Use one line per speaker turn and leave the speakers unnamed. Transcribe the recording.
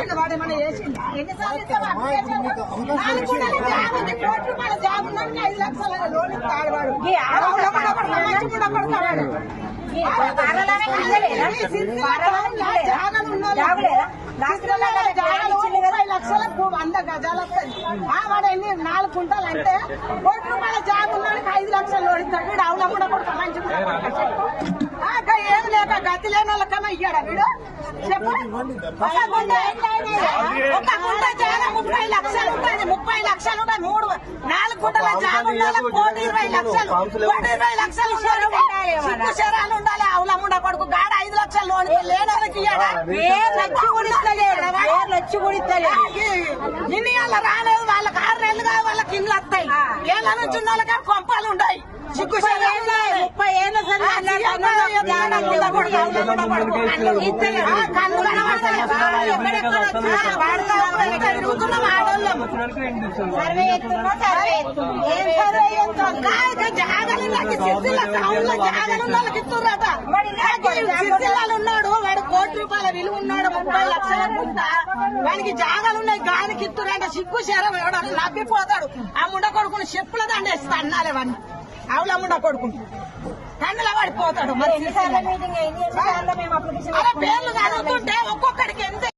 ఎన్నిసార్లు ఇస్తావు? నాలుగు గుంటల జాబ్ ఉంది, కోటి రూపాయల జాబ్ ఉన్నోడికి ఐదు లక్షల లోన్ ఇస్తాడు వాడు. కూడా ముప్పై లక్షలకు వంద గజాలు వస్తాయి. ఆ, వాడు ఎన్ని? నాలుగు గుంటలు అంటే కోటి రూపాయల జాబ్ ఉన్నోడికి ఐదు లక్షలు లోన్ ఇస్తాడు. వీడు అవుల కూడా కొడతా మంచి కూడా కొడతా చెప్పు. ఆ, ఇంకా ఏం లేక గతి లేని వాళ్ళకన్నా ఇయ్యాడా వీడు? చెప్పు. ఒక గుంట ఒక గుంట జాగా ముప్పై లక్షలు ఉంటుంది. ముప్పై లక్షలు ఉంటాయి. మూడు నాలుగు గుంటల జాగా ఉండాలి? కోటి ఇరవై లక్షలు. కోటి ఇరవై లక్షలు సిగ్గు శరాలు ఉండాలి? అవులమ్ముడ కొడుకు? గాడ ఐదు లక్షలు లోన్ లేని వాళ్ళకి ఇయ్యాడా? లక్ష గుడిస్తలేడు లక్ష గుడిస్తలేడు ఇన్ని వాళ్ళ రాలేదు. వాళ్ళకి ఆరు నెలలు కాదు. వాళ్ళకి ఇండ్లు వస్తాయి. ఏళ్ళ నుంచి ఉన్న వాళ్ళకి కొంపాలు ఉంటాయి. సర్వే ఎత్తున్నా సర్వే ఏం సర్వే కాదు, జాగలు సిరిసిల్ల టౌన్లో జాగలు వాళ్ళకి ఉన్నాడు వాడు కోటి రూపాయల విలువ ఉన్నాడు ముప్పై లక్షల గుంట వానికి జాగాలు ఉన్నాయి గానికి ఇస్తురంట సిగ్గు శరం ఎవడాడు నవ్విపోతాడు ఆ ముండ కొడుకుని చెప్పుల దండేస్తా అన్నాలే వాడిని ఆవుల ముండ కొడుకుని కన్నుల పడిపోతాడు. మరి పేర్లు చదువుతుంటే ఒక్కొక్కడికి ఎంత